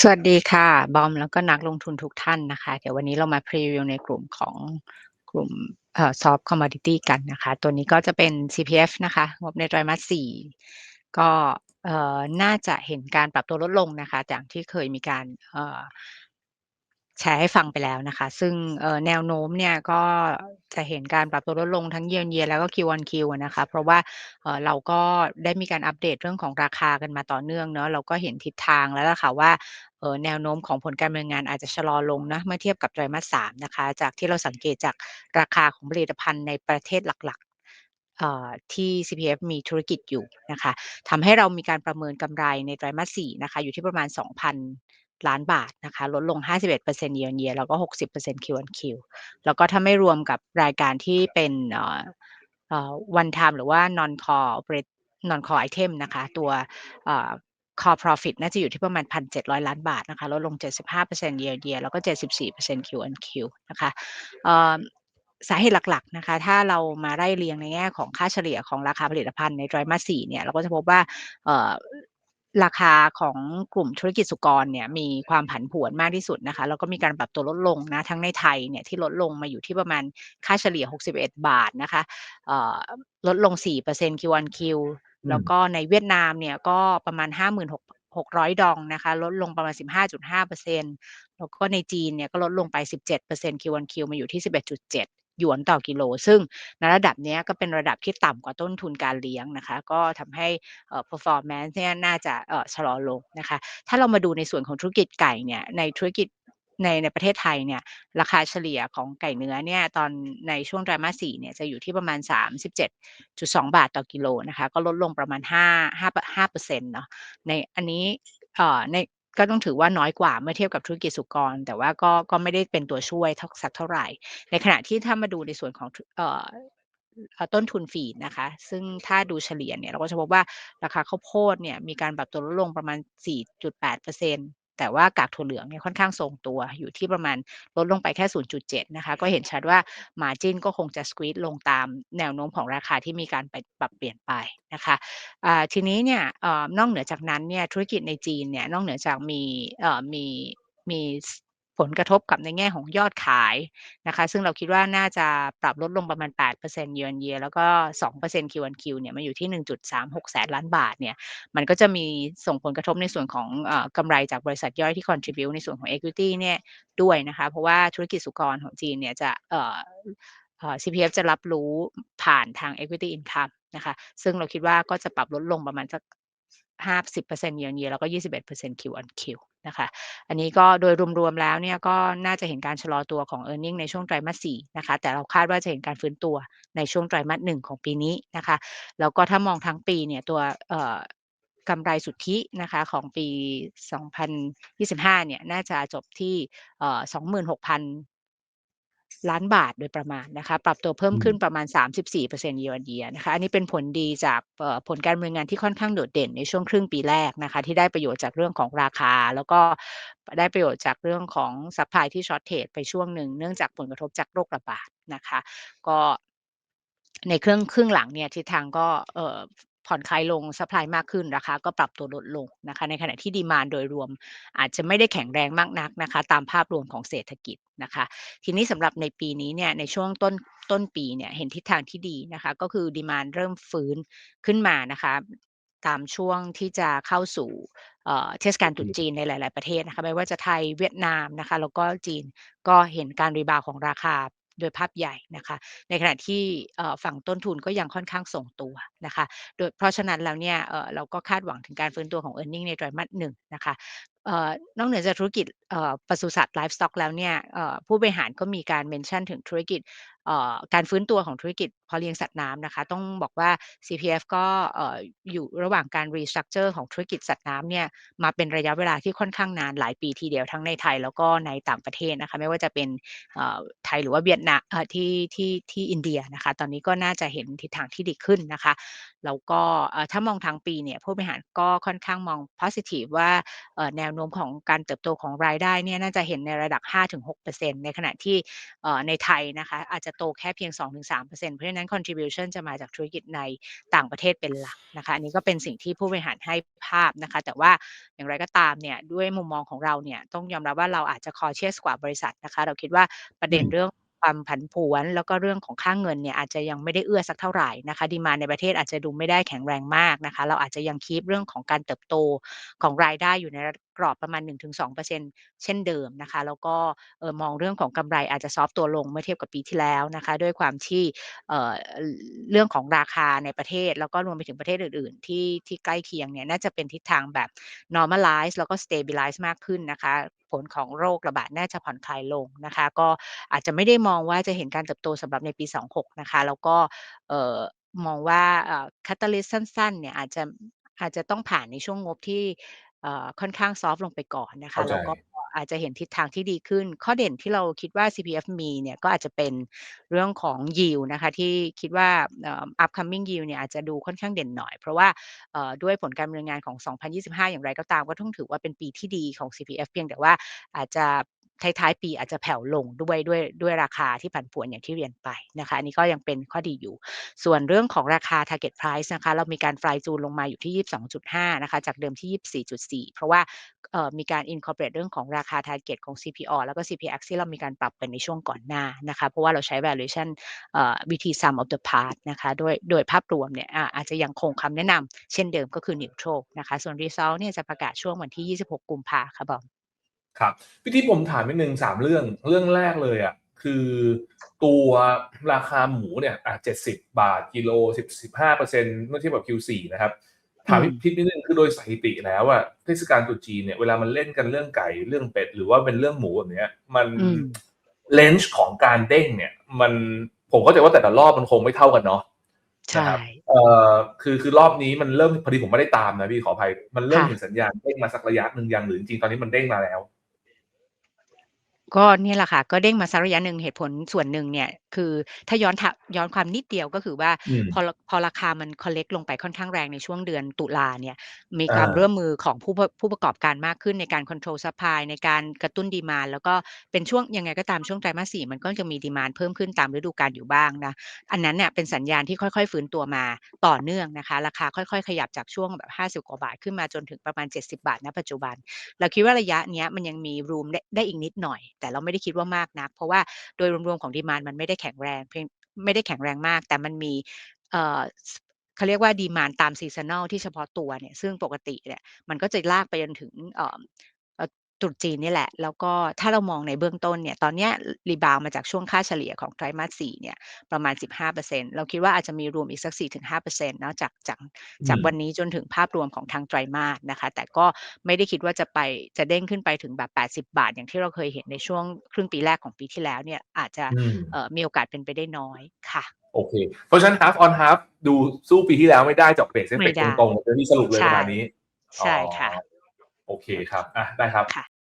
สวัสดีค่ะ บอมแล้วก็นักลงทุนทุกท่านนะคะ เดี๋ยววันนี้เรามาพรีวิวในกลุ่มของกลุ่มเอ่อ Soft Commodity กันนะคะ ตัวนี้ก็จะเป็น CPF นะคะ งบในไตรมาสสี่ก็เอ่อน่าจะเห็นการปรับตัวลดลงนะคะ จากที่เคยมีการเอ่อ แชร์ให้ฟังไปแล้วนะคะ ซึ่งแนวโน้มเนี่ยก็จะเห็นการปรับตัวลดลงทั้ง Year on Year แล้วก็ Q on Q อะนะคะ เพราะว่าเราก็ได้มีการอัปเดตเรื่องของราคากันมาต่อเนื่องเนาะเราก็เห็นทิศทางแล้วล่ะค่ะว่าแนวโน้มของผลการดำเนินงานอาจจะชะลอลงนะเมื่อเทียบกับไตรมาส3นะคะ จากที่เราสังเกตจากราคาของผลิตภัณฑ์ในประเทศหลักๆที่ CPF มีธุรกิจอยู่นะคะทำให้เรามีการประเมินกำไรในไตรมาส4นะคะ อยู่ที่ประมาณ2,000 ล้านบาทนะคะ ลดลง 51% Year on Year แล้วก็ 60% Q on Q แล้วก็ถ้าไม่รวมกับรายการที่เป็นเอ่อเอ่อ one time หรือว่า non core operate non core item นะคะ ตัวอ่อ core profit น่าจะอยู่ที่ประมาณ 1,700 ล้านบาทนะคะ ลดลง 75% Year on Year แล้วก็ 74% Q on Q นะคะอ่อสาเหตุหลักๆนะคะ ถ้าเรามาไล่เรียงในแง่ของค่าเฉลี่ยของราคาผลิตภัณฑ์ในไตรมาส4เนี่ย เราก็จะพบว่าอ่อ ราคาของกลุ่มธุรกิจสุกรเนี่ยมีความผันผวนมากที่สุดนะคะแล้วก็มีการปรับตัวลดลงนะทั้งในไทยเนี่ยที่ลดลงมาอยู่ที่ประมาณค่าเฉลี่ย 61 บาทนะคะเอ่อลดลง 4% Q on Q แล้วก็ในเวียดนามเนี่ยก็ประมาณ 56,600 ดองนะคะลดลงประมาณ 15.5%แล้วก็ในจีนเนี่ยก็ลดลงไป 17% Q on Q มาอยู่ที่ 11.7 หยวนต่อกิโล ซึ่งณระดับนี้ก็เป็นระดับที่ต่ำกว่าต้นทุนการเลี้ยงนะคะ ก็ทำให้ performance เนี่ยน่าจะชะลอลงนะคะ ถ้าเรามาดูในส่วนของธุรกิจไก่เนี่ยในธุรกิจในในประเทศไทยเนี่ยราคาเฉลี่ยของไก่เนื้อเนี่ยตอนในช่วงไตรมาส4เนี่ยจะอยู่ที่ประมาณ 37.2 บาทต่อกิโลนะคะก็ลดลงประมาณ 5 5 5%เนาะในอันนี้เอ่อใน ก็ต้องถือว่าน้อยกว่าเมื่อเทียบกับธุรกิจสุกร แต่ว่าก็ก็ไม่ได้เป็นตัวช่วยสักเท่าไหร่ ในขณะที่ถ้ามาดูในส่วนของต้นทุนฟีดนะคะ ซึ่งถ้าดูเฉลี่ยเนี่ยเราก็จะพบว่าราคาข้าวโพดเนี่ยมีการปรับตัวลดลงประมาณ 4.8% แต่ว่ากากถั่วเหลืองเนี่ยค่อนข้างทรงตัวอยู่ที่ประมาณลดลงไปแค่ 0.7 นะคะ ก็เห็นชัดว่า margin ก็คงจะ squeeze ลงตามแนวโน้มของราคาที่มีการไปปรับเปลี่ยนไปนะคะะทีนี้เนี่ยอนอกเหนือจากนั้นเนี่ยธุรกิจในจีนเนี่ยนอกเหนือจากมีมีมี ผลกระทบกับในแง่ของยอดขายนะคะ ซึ่งเราคิดว่าน่าจะปรับลดลงประมาณ8% Year on Year แล้วก็ 2% Q on Q เนี่ยมาอยู่ที่ 1.36 แสนล้านบาทเนี่ยมันก็จะมีส่งผลกระทบในส่วนของอกำไรจากบริษัทย่อยที่ contribute ในส่วนของ equity เนี่ยด้วยนะคะ เพราะว่าธุรกิจสุกรของจีนเนี่ยจะเอ่อ CPF จะรับรู้ผ่านทาง equity income นะคะ ซึ่งเราคิดว่าก็จะปรับลดลงประมาณสัก50% Year on Year แล้วก็ 21% Q on Q นะคะ อันนี้ก็โดยรวมๆแล้วเนี่ยก็น่าจะเห็นการชะลอตัวของ earning ในช่วงไตรมาส4นะคะ แต่เราคาดว่าจะเห็นการฟื้นตัวในช่วงไตรมาส1ของปีนี้นะคะ แล้วก็ถ้ามองทั้งปีเนี่ยตัวเอ่อกำไรสุทธินะคะของปี 2025 เนี่ย น่าจะจบที่ 26,000 ล้านบาทโดยประมาณนะคะ ปรับตัวเพิ่มขึ้นประมาณ 34% Year on Year นะคะ อันนี้เป็นผลดีจากเอ่อผลการดำเนินงานที่ค่อนข้างโดดเด่นในช่วงครึ่งปีแรกนะคะ ที่ได้ประโยชน์จากเรื่องของราคา แล้วก็ได้ประโยชน์จากเรื่องของซัปพลายที่ shortage ไปช่วงหนึ่งเนื่องจากผลกระทบจากโรคระบาดนะคะ ก็ในครึ่งครึ่งหลังเนี่ยทิศทางก็เอ่อ ผ่อนคลายลงซัปพลายมากขึ้นราคาก็ปรับตัวลดลงนะคะในขณะที่ demand โดยรวมอาจจะไม่ได้แข็งแรงมากนักนะคะตามภาพรวมของเศรษฐกิจนะคะทีนี้สำหรับในปีนี้เนี่ยในช่วงต้นต้นปีเนี่ยเห็นทิศทางที่ดีนะคะก็คือ demand เริ่มฟื้นขึ้นมานะคะตามช่วงที่จะเข้าสู่เทศกาลตรุษจีนในหลาย ๆ ประเทศนะคะไม่ว่าจะไทยเวียดนามนะคะแล้วก็จีนก็เห็นการ rebound ของราคา โดยภาพใหญ่นะคะ ในขณะที่ฝั่งต้นทุนก็ยังค่อนข้างส่งตัวนะคะ โดยเพราะฉะนั้นแล้วเนี่ยเราก็คาดหวังถึงการฟื้นตัวของ earning ในไตรมาสหนึ่งนะคะนอกเหนือจากธุรกิจปศุสัตว์ไลฟ์สต็อกแล้วเนี่ยผู้บริหารก็มีการเมนชั่นถึงธุรกิจ การฟื้นตัวของธุรกิจพาะเลี้ยงสัตว์น้ำนะคะ ต้องบอกว่า CPF ก็อยู่ระหว่างการ restructure ของธุรกิจสัตว์น้ำเนี่ยมาเป็นระยะเวลาที่ค่อนข้างนานหลายปีทีเดียวทั้งในไทยแล้วก็ในต่างประเทศนะคะ ไม่ว่าจะเป็นไทยหรือว่าเวียดนามที่ที่ที่อินเดียนะคะ ตอนนี้ก็น่าจะเห็นทิศทางที่ดีขึ้นนะคะแล้วก็ถ้ามองทั้งปีเนี่ยผู้บริหารก็ค่อนข้างมอง positive ว่าแนวโน้มของการเติบโตของรายได้เนี่ยน่าจะเห็นในระดับ 5-6%ในขณะที่ในไทยนะคะอาจจะโตแค่เพียง 2-3%เพราะฉะนั้น contribution จะมาจากธุรกิจในต่างประเทศเป็นหลักนะคะอันนี้ก็เป็นสิ่งที่ผู้บริหารให้ภาพนะคะ แต่ว่าอย่างไรก็ตามเนี่ยด้วยมุมมองของเราเนี่ยต้องยอมรับว่าเราอาจจะ cautious กว่าบริษัทนะคะ เราคิดว่าประเด็นอืมเรื่องความผันผวนแล้วก็เรื่องของค่าเงินเนี่ยอาจจะยังไม่ได้เอื้อสักเท่าไรนะคะดีมานด์ในประเทศอาจจะดูไม่ได้แข็งแรงมากนะคะ เราอาจจะยัง keep เรื่องของการเติบโตของรายได้อยู่ในกรอบประมาณ 1-2%เช่นเดิมนะคะ แล้วก็เออมองเรื่องของกำไรอาจจะซอฟต์ตัวลงเมื่อเทียบกับปีที่แล้วนะคะ ด้วยความที่เออเรื่องของราคาในประเทศ แล้วก็รวมไปถึงประเทศอื่น ๆ ที่ที่ใกล้เคียงเนี่ยน่าจะเป็นทิศทางแบบ normalize แล้วก็ stabilize มากขึ้นนะคะผลของโรคระบาดน่าจะผ่อนคลายลงนะคะ ก็อาจจะไม่ได้มองว่าจะเห็นการเติบโตสำหรับในปี 26 นะคะ แล้วก็เออมองว่าเออ catalyst สั้น ๆ เนี่ยอาจจะอาจจะต้องผ่านในช่วงงบที่ เอ่อค่อนข้างซอฟต์ลงไปก่อนนะเข้าคะใจ แล้วก็อาจจะเห็นทิศทางที่ดีขึ้น ข้อเด่นที่เราคิดว่า CPF มีเนี่ย ก็อาจจะเป็นเรื่องของ yield นะคะ ที่คิดว่าเอ่อ upcoming yield เนี่ยอาจจะดูค่อนข้างเด่นหน่อย เพราะว่าเอ่อด้วยผลการดำเนินงานของ 2025 อย่างไรก็ตาม ก็ต้องถือว่าเป็นปีที่ดีของ CPF เพียงแต่ว่าอาจจะ ท้ายๆปีอาจจะแผ่วลงด้วยด้วยด้วยราคาที่ผันผวนอย่างที่เรียนไปนะคะอันนี้ก็ยังเป็นข้อดีอยู่ ส่วนเรื่องของราคา target price นะคะเรามีการ fly จูนลงมาอยู่ที่ 22.5 นะคะจากเดิมที่ 24.4 เพราะว่ามีการ incorporate เรื่องของราคา target ของ CPO แล้วก็ CPX ที่เรามีการปรับไปในช่วงก่อนหน้านะคะเพราะว่าเราใช้ valuation วิธี sum of the part นะคะโดยโดยภาพรวมเนี่ยอาอาจจะยังคงคำแนะนำเช่นเดิมก็คือ neutral นะคะส่วน result เนี่ยจะประกาศช่วงวันที่ 26 กุมภาค่ะบอม ครับพี่ทิพย์ผมถามนิดนึงสามเรื่องเรื่องแรกเลยอะคือตัวราคาหมูเนี่ยอะเจ็ดสิบบาทกิโลสิบสิบห้าเปอร์เซ็นเมื่อเทียบกับ Q4 นะครับถามอืพี่มทิพย์นิดนึงคือโดยสถิติแล้วอะเทศกาลตรุษจีนเนี่ยเวลามันเล่นกันเรื่องไก่เรื่องเป็ดหรือว่าเป็นเรื่องหมูแบบเนี้ย มันอืมเลนส์ของการเด้งเนี่ย มันผมเข้าใจว่าแต่ละรอบมันคงไม่เท่ากันเนาะใช่นะครับเอ่อคือคือรอบนี้มันเริ่มพอดีผมไม่ได้ตามนะพี่ขออภัยมันเริ่มค่ะเห็นสัญญาณเด้งมาสักระยะหนึ่งยังหรือจริงๆตอนนี้มันเด้งมาแล้ว ก็เนี่ยแหละค่ะ ก็เด้งมาสักระยะหนึ่งเหตุผลส่วนหนึ่งเนี่ย คือถ้าย้อนทะย้อนความนิดเดียวก็คือว่าอืม พอรพอราคามัน correct ลงไปค่อนข้างแรงในช่วงเดือนตุลาเนี่ย มีอ่าความร่วมมือของผู้ประผู้ประกอบการมากขึ้นในการ control supply ในการกระตุ้น demand แล้วก็เป็นช่วงยังไงก็ตามช่วงไตรมาส4มันก็จะมี demand เพิ่มขึ้นตามฤดูกาลอยู่บ้างนะ อันนั้นเนี่ยเป็นสัญญาณที่ค่อยๆฟื้นตัวมาต่อเนื่องนะคะ ราคาค่อยๆ ขยับจากช่วงแบบ 50 กว่าบาทขึ้นมาจนถึงประมาณ 70 บาทณปัจจุบัน เราคิดว่าระยะเนี้ยมันยังมี room ได้ได้อีกนิดหน่อย แต่เราไม่ได้คิดว่ามากนัก เพราะว่าโดยรวมๆของ demand มันไม่ได้แข็งแรงเพียงไม่ได้แข็งแรงมาก แต่มันมีเขาเรียกว่าดีมานตามซีซันแนลที่เฉพาะตัวเนี่ยซึ่งปกติเนี่ยมันก็จะลากไปจนถึง ตรุษจีนนี่แหละ แล้วก็ถ้าเรามองในเบื้องต้นเนี่ย ตอนเนี้ยรีบาวด์มาจากช่วงค่าเฉลี่ยของไตรมาส4เนี่ยประมาณ 15%เราคิดว่าอาจจะมี room อีกสัก 4-5%เนาะจากจากอืจากมวันนี้จนถึงภาพรวมของทางไตรมาสนะคะ แต่ก็ไม่ได้คิดว่าจะไปจะเด้งขึ้นไปถึงแบบ 80 บาท อย่างที่เราเคยเห็นในช่วงครึ่งปีแรกของปีที่แล้วเนี่ยอาจจะอืมเอ่อมีโอกาสเป็นไปได้น้อยค่ะโอเค เพราะฉะนั้น half on half ดูสู้ปีที่แล้วไม่ได้จากเบสเอฟไม่เฟกได้ตรงๆเลยที่สรุปเลยปใช่ระมาณนี้ ใช่ค่ะอ๋อโอเคครับ อะ ได้ครับ